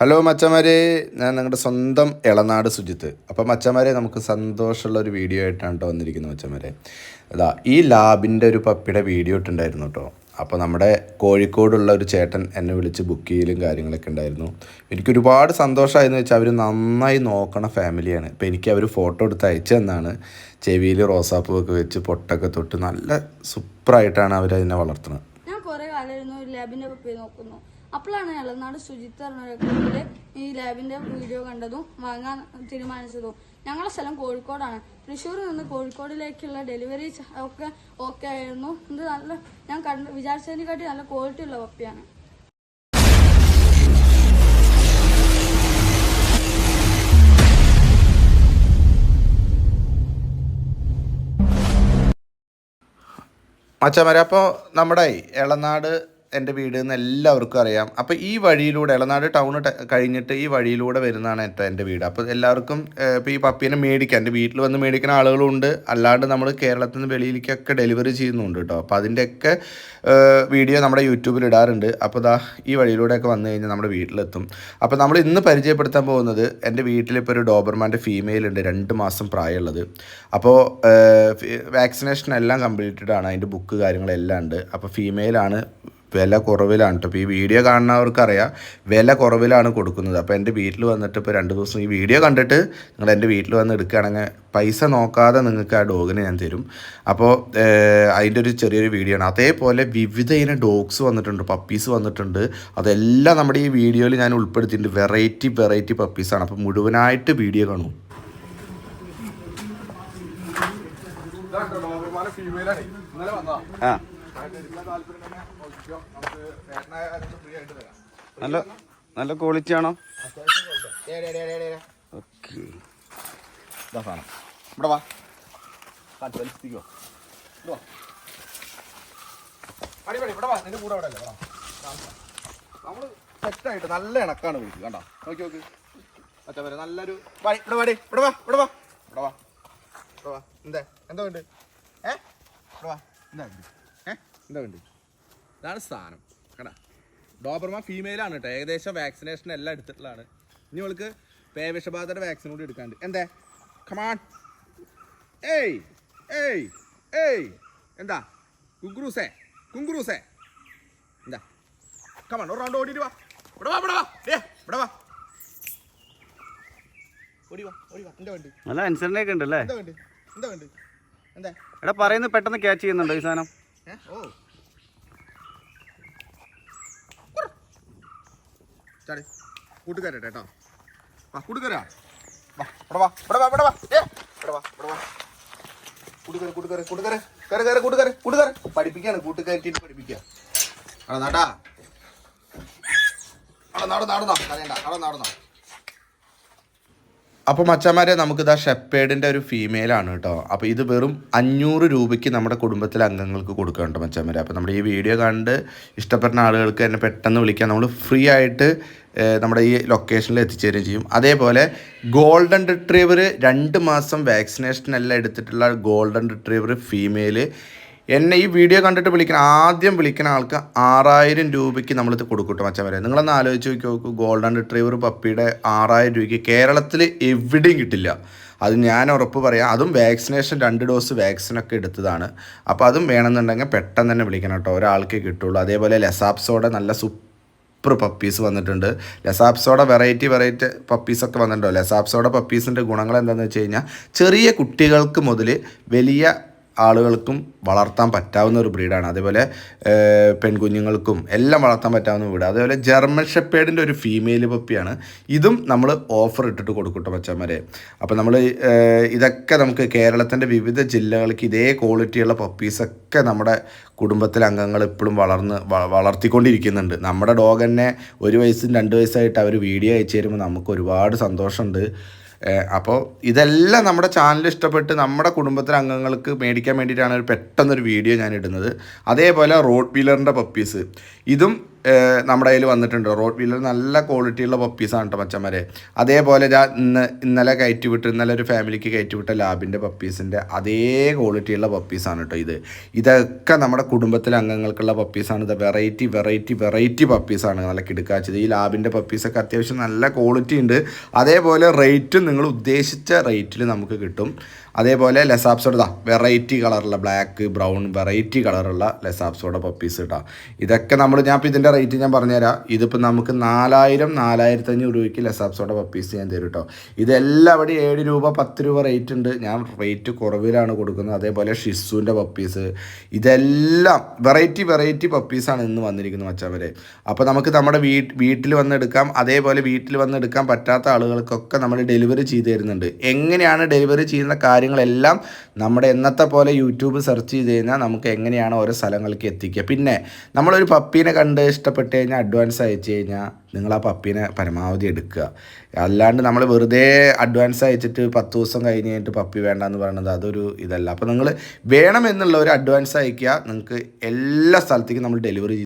Hello മച്ചമാരെ ഞാൻ നിങ്ങളുടെ സ്വന്തം ഇളനാട് സുജിത്ത്. അപ്പോൾ മച്ചമാരെ നമുക്ക് സന്തോഷമുള്ള ഒരു വീഡിയോ ആയിട്ടാണ് കേട്ടോ വന്നിരിക്കുന്നത് മച്ചമാരെ അതാ ഈ ലാബിന്റെ ഒരു പപ്പിയുടെ വീഡിയോ ഇട്ടുണ്ടായിരുന്നു കേട്ടോ അപ്പോൾ നമ്മുടെ കോഴിക്കോടുള്ള ഒരു ചേട്ടൻ എന്നെ വിളിച്ച് ബുക്ക് ചെയ്യലും കാര്യങ്ങളൊക്കെ ഉണ്ടായിരുന്നു. എനിക്ക് ഒരുപാട് സന്തോഷമായെന്ന് വെച്ചാൽ അവർ നന്നായി നോക്കണ ഫാമിലിയാണ് ഇപ്പോൾ എനിക്ക് അവർ ഫോട്ടോ എടുത്ത് അയച്ചു തന്നാണ്. ചെവിയിൽ റോസാപ്പൂ ഒക്കെ വെച്ച് പൊട്ടൊക്കെ തൊട്ട് നല്ല സൂപ്പറായിട്ടാണ് അവരതിനെ വളർത്തുന്നത്. ഞാൻ കുറേ കാലമായിരുന്നു ലാബിന്റെ ലാബിന്റെ പപ്പി നോക്കുന്നു. അപ്പോഴാണ് ഇളനാട് ശുചിത്വ ഈ ലാബിന്റെ വീഡിയോ കണ്ടതും വാങ്ങാൻ തീരുമാനിച്ചതും. ഞങ്ങളുടെ സ്ഥലം കോഴിക്കോടാണ്. തൃശ്ശൂരിൽ നിന്ന് കോഴിക്കോടിലേക്കുള്ള ഡെലിവറി ഒക്കെ ഓക്കെ ആയിരുന്നു. ഇത് നല്ല ഞാൻ കണ്ട് വിചാരിച്ചതിനെക്കാട്ടി നല്ല ക്വാളിറ്റി ഉള്ള പപ്പിയാണ്. മച്ചമര അപ്പോൾ നമ്മുടെ ഇളനാട് എന്റെ വീട് എന്ന് എല്ലാവർക്കും അറിയാം. അപ്പോൾ ഈ വഴിയിലൂടെ ഇളനാട് ടൗൺ കഴിഞ്ഞിട്ട് ഈ വഴിയിലൂടെ വരുന്നതാണ് എന്റെ എന്റെ വീട്. അപ്പോൾ എല്ലാവർക്കും ഇപ്പോൾ ഈ പപ്പീനെ മേടിക്കാം. എന്റെ വീട്ടിൽ വന്ന് മേടിക്കുന്ന ആളുകളുണ്ട്. അല്ലാണ്ട് നമ്മൾ കേരളത്തിൽ നിന്ന് വെളിയിലേക്കൊക്കെ ഡെലിവറി ചെയ്യുന്നുണ്ട് കേട്ടോ. അപ്പോൾ അതിന്റെയൊക്കെ വീഡിയോ നമ്മുടെ യൂട്യൂബിൽ ഇടാറുണ്ട്. അപ്പോൾ ദാ ഈ വഴിയിലൂടെയൊക്കെ വന്നു കഴിഞ്ഞാൽ നമ്മുടെ വീട്ടിലെത്തും. അപ്പോൾ നമ്മൾ ഇന്ന് പരിചയപ്പെടുത്താൻ പോകുന്നത് എന്റെ വീട്ടിലിപ്പോൾ ഒരു ഡോബർമാന്റെ ഫീമെയിൽ ഉണ്ട്. രണ്ട് മാസം പ്രായമുള്ളത്. അപ്പോൾ വാക്സിനേഷൻ എല്ലാം കംപ്ലീറ്റഡ് ആണ്. അതിന്റെ ബുക്ക് കാര്യങ്ങളെല്ലാം ഉണ്ട്. അപ്പോൾ ഫീമെയിലാണ് വില കുറവിലാണ്. കേട്ടോ ഇപ്പോൾ ഈ വീഡിയോ കാണുന്നവർക്കറിയാം വില കുറവിലാണ് കൊടുക്കുന്നത്. അപ്പോൾ എന്റെ വീട്ടിൽ വന്നിട്ട് ഇപ്പോൾ രണ്ട് ദിവസം ഈ വീഡിയോ കണ്ടിട്ട് നിങ്ങൾ എന്റെ വീട്ടിൽ വന്ന് എടുക്കുകയാണെങ്കിൽ പൈസ നോക്കാതെ നിങ്ങൾക്ക് ആ ഡോഗിനെ ഞാൻ തരും. അപ്പോൾ അതിന്റെ ഒരു ചെറിയൊരു വീഡിയോ ആണ്. അതേപോലെ വിവിധ ഇനം ഡോഗ്സ് വന്നിട്ടുണ്ട് പപ്പീസ് വന്നിട്ടുണ്ട്. അതെല്ലാം നമ്മുടെ ഈ വീഡിയോയിൽ ഞാൻ ഉൾപ്പെടുത്തിയിട്ടുണ്ട്. വെറൈറ്റി വെറൈറ്റി പപ്പീസാണ് അപ്പോൾ മുഴുവനായിട്ട് വീഡിയോ കാണൂ. ആ. നല്ല നല്ല ക്വാളിറ്റി ആണോ? ഓക്കെ ഇവിടെ വാ. അടിപൊളി ഇവിടെ വാ. നിന്റെ കൂടെ ഇവിടെ അല്ലേ? നമ്മൾ സെറ്റായിട്ട് നല്ല ഇണക്കാണ് വിളിക്കുക കണ്ടോ? നോക്കി നോക്ക്. മറ്റേ വരെ നല്ലൊരു വാ, ഇവിടെ വാടി. ഇവിടെ വാ ഇവിടെ വാ. ഇവിടെ വാ. ഇവിടെ വാ. എന്താ? എന്താ വേണ്ട ഏ? ഇവിടെ വാ. എന്താ വേണ്ട ഏ എന്താ വേണ്ടി ഇതാണ് സാധനം. കേടാ ഡോബർമ ഫീമെയിലാണ് കേട്ടോ. ഏകദേശം വാക്സിനേഷൻ എല്ലാം എടുത്തിട്ടുള്ളതാണ്. ഇനി അവൾക്ക് പേവിഷബാധയുടെ വാക്സിൻ കൂടി എടുക്കാണ്ട് എന്തേ? കമാൺ ഏയ് ഏയ് ഏയ്. എന്താ? കുങ്കുറൂസേ കുങ്കുറൂസേ. എന്താ? കമാൺ ഒരു റൗണ്ട് ഓടിയിട്ട് വാ. ഇവിടെ വാ ഇവിടെ വാ. ഏ ഇവിടെ വാ. നല്ല അനുസരണയൊക്കെ ഉണ്ടല്ലേ? എന്താ വേണ്ടി എന്താ എടാ പറയുന്നത് പെട്ടെന്ന് ക്യാച്ച് ചെയ്യുന്നുണ്ടോ ഈ സാധനം? ഓ. ചാടി. കൂട്ടുകാരട്ടെ കേട്ടോ. വാ കൂട്ടുകാരാ. വാ ഇവിടെ വാ ഇവിടെ വാ ഇവിടെ വാ. ഏ ഇവിടെ വാ ഇവിടെ വാ. കൂട്ടുകാരെ കൂട്ടുകാരെ കൂട്ടുകാരെ. കയറി കയറി കൂട്ടുകാരെ കൂട്ടുകാരെ. പഠിപ്പിക്കാണ് കൂട്ടുകാരിട്ട് പഠിപ്പിക്കുക. അവിടെ നാട്ടാ അവിടെ നാട് നടന്നോ. കരയണ്ട. അവിടെ നടന്നോ. അപ്പോൾ മച്ചന്മാരെ നമുക്കിതാ ഷെപ്പേഡിന്റെ ഒരു ഫീമെയിലാണ് കേട്ടോ അപ്പോൾ ഇത് വെറും അഞ്ഞൂറ് രൂപയ്ക്ക് നമ്മുടെ കുടുംബത്തിലെ അംഗങ്ങൾക്ക് കൊടുക്കുന്നുണ്ട് മച്ചന്മാരെ അപ്പോൾ നമ്മുടെ ഈ വീഡിയോ കണ്ട് ഇഷ്ടപ്പെടുന്ന ആളുകൾക്ക് എന്നെ പെട്ടെന്ന് വിളിക്കാൻ നമ്മൾ ഫ്രീ ആയിട്ട് നമ്മുടെ ഈ ലൊക്കേഷനിൽ എത്തിച്ചേരുകയും ചെയ്യും. അതേപോലെ ഗോൾഡൻ റിട്രീവർ രണ്ട് മാസം വാക്സിനേഷൻ എല്ലാം എടുത്തിട്ടുള്ള ഗോൾഡൻ റിട്രീവർ ഫീമെയിൽ എന്നെ ഈ വീഡിയോ കണ്ടിട്ട് വിളിക്കുന്ന ആദ്യം വിളിക്കുന്ന ആൾക്ക് ആറായിരം രൂപയ്ക്ക് നമ്മളിത് കൊടുക്കട്ടെ മച്ചാൻ വരെ നിങ്ങളൊന്ന് ആലോചിച്ച് നോക്കി ഗോൾഡൻ റിട്രീവർ പപ്പിയുടെ ആറായിരം രൂപയ്ക്ക് കേരളത്തിൽ എവിടെയും കിട്ടില്ല. അത് ഞാൻ ഉറപ്പ് പറയാം. അതും വാക്സിനേഷൻ രണ്ട് ഡോസ് വാക്സിനൊക്കെ എടുത്തതാണ്. അപ്പോൾ അതും വേണമെന്നുണ്ടെങ്കിൽ പെട്ടെന്ന് തന്നെ വിളിക്കണം കേട്ടോ. ഒരാൾക്ക് കിട്ടുള്ളൂ. അതേപോലെ ലെസാപ്സോടെ നല്ല സൂപ്പർ പപ്പീസ് വന്നിട്ടുണ്ട്. ലെസാപ്സോടെ വെറൈറ്റി വെറൈറ്റി പപ്പീസൊക്കെ വന്നിട്ടുണ്ടോ? ലെസാപ്സോടെ പപ്പീസിന്റെ ഗുണങ്ങൾ എന്താണെന്ന് വെച്ച് കഴിഞ്ഞാൽ ചെറിയ കുട്ടികൾക്ക് മുതൽ വലിയ ആളുകൾക്കും വളർത്താൻ പറ്റാവുന്ന ഒരു ബ്രീഡാണ്. അതേപോലെ പെൺകുഞ്ഞുങ്ങൾക്കും എല്ലാം വളർത്താൻ പറ്റാവുന്ന ബ്രീഡ്. അതേപോലെ ജർമ്മൻ ഷെപ്പേഡിന്റെ ഒരു ഫീമെയിൽ പപ്പിയാണ്. ഇതും നമ്മൾ ഓഫർ ഇട്ടിട്ട് കൊടുക്കട്ടെ മച്ചന്മാരെ അപ്പോൾ നമ്മൾ ഇതൊക്കെ നമുക്ക് കേരളത്തിന്റെ വിവിധ ജില്ലകൾക്ക് ഇതേ ക്വാളിറ്റിയുള്ള പപ്പീസൊക്കെ നമ്മുടെ കുടുംബത്തിലെ അംഗങ്ങൾ ഇപ്പോഴും വളർന്ന് വളർത്തിക്കൊണ്ടിരിക്കുന്നുണ്ട്. നമ്മുടെ ഡോഗ് തന്നെ ഒരു വയസ്സും രണ്ട് വയസ്സായിട്ട് അവർ വീഡിയോ അയച്ചു തരുമ്പോൾ നമുക്ക് ഒരുപാട് സന്തോഷമുണ്ട്. അപ്പോൾ ഇതെല്ലാം നമ്മുടെ ചാനൽ ഇഷ്ടപ്പെട്ട് നമ്മുടെ കുടുംബത്തിലെ അംഗങ്ങൾക്ക് മേടിക്കാൻ വേണ്ടിയിട്ടാണ് ഒരു പെട്ടെന്നൊരു വീഡിയോ ഞാൻ ഇടുന്നത് അതേപോലെ റോഡ് വീലറിന്റെ പപ്പീസ് ഇതും നമ്മുടെ കയ്യിൽ വന്നിട്ടുണ്ട്. റോഡ് വീലർ നല്ല ക്വാളിറ്റിയുള്ള പപ്പീസാണ് കേട്ടോ മച്ചന്മാരെ. അതേപോലെ ഞാൻ ഇന്ന് ഇന്നലെ കയറ്റി വിട്ട് ഇന്നലെ ഒരു ഫാമിലിക്ക് കയറ്റി വിട്ട ലാബിന്റെ പപ്പീസിന്റെ അതേ ക്വാളിറ്റിയുള്ള പപ്പീസാണ് കേട്ടോ ഇത്. ഇതൊക്കെ നമ്മുടെ കുടുംബത്തിലെ അംഗങ്ങൾക്കുള്ള പപ്പീസാണ് ഇത് വെറൈറ്റി വെറൈറ്റി വെറൈറ്റി പപ്പീസാണ് നല്ല കിടുക്കാച്ചത്. ഈ ലാബിന്റെ പപ്പീസൊക്കെ അത്യാവശ്യം നല്ല ക്വാളിറ്റി ഉണ്ട്. അതേപോലെ റേറ്റും നിങ്ങൾ ഉദ്ദേശിച്ച റേറ്റിൽ നമുക്ക് കിട്ടും. അതേപോലെ ലെസാപ്സോഡ വെറൈറ്റി കളറുള്ള ബ്ലാക്ക് ബ്രൗൺ വെറൈറ്റി കളറുള്ള ലെസാപ്സോടെ പപ്പീസ് കേട്ടോ ഇതൊക്കെ നമ്മൾ ഞാൻ ഇപ്പോൾ ഇതിന്റെ റേറ്റ് ഞാൻ പറഞ്ഞുതരാം. ഇതിപ്പോൾ നമുക്ക് നാലായിരം നാലായിരത്തി അഞ്ഞൂറ് രൂപയ്ക്ക് ലെസാപ്സോടെ പപ്പീസ് ഞാൻ തരും കേട്ടോ ഇതെല്ലാം അവിടെ ഏഴ് രൂപ പത്ത് രൂപ റേറ്റ് ഉണ്ട്. ഞാൻ റേറ്റ് കുറവിലാണ് കൊടുക്കുന്നത്. അതേപോലെ ഷിസുവിന്റെ പപ്പീസ് ഇതെല്ലാം വെറൈറ്റി വെറൈറ്റി പപ്പീസാണ് ഇന്ന് വന്നിരിക്കുന്നത് മച്ചാവരെ. അപ്പോൾ നമുക്ക് നമ്മുടെ വീട്ട് വീട്ടിൽ വന്നെടുക്കാം അതേപോലെ വീട്ടിൽ വന്നെടുക്കാൻ പറ്റാത്ത ആളുകൾക്കൊക്കെ നമ്മൾ ഡെലിവറി ചെയ്ത് തരുന്നുണ്ട്. എങ്ങനെയാണ് ഡെലിവറി ചെയ്യുന്ന കാര്യങ്ങളെല്ലാം നമ്മുടെ എന്നത്തെ പോലെ യൂട്യൂബ് സെർച്ച് ചെയ്ത് കഴിഞ്ഞാൽ നമുക്ക് എങ്ങനെയാണ് ഓരോ സ്ഥലങ്ങൾക്ക് എത്തിക്കുക. പിന്നെ നമ്മളൊരു പപ്പീനെ കണ്ട് ഇഷ്ടപ്പെട്ട് കഴിഞ്ഞാൽ അഡ്വാൻസ് അയച്ചു കഴിഞ്ഞാൽ നിങ്ങൾ ആ പപ്പീനെ പരമാവധി എടുക്കുക. അല്ലാണ്ട് നമ്മൾ വെറുതെ അഡ്വാൻസ് അയച്ചിട്ട് പത്ത് ദിവസം കഴിഞ്ഞ് കഴിഞ്ഞിട്ട് പപ്പി വേണ്ട എന്ന് പറയുന്നത് അതൊരു ഇതല്ല. അപ്പോൾ നിങ്ങൾ വേണമെന്നുള്ള ഒരു അഡ്വാൻസ് അയക്കുക നിങ്ങൾക്ക് എല്ലാ സ്ഥലത്തേക്കും നമ്മൾ ഡെലിവറി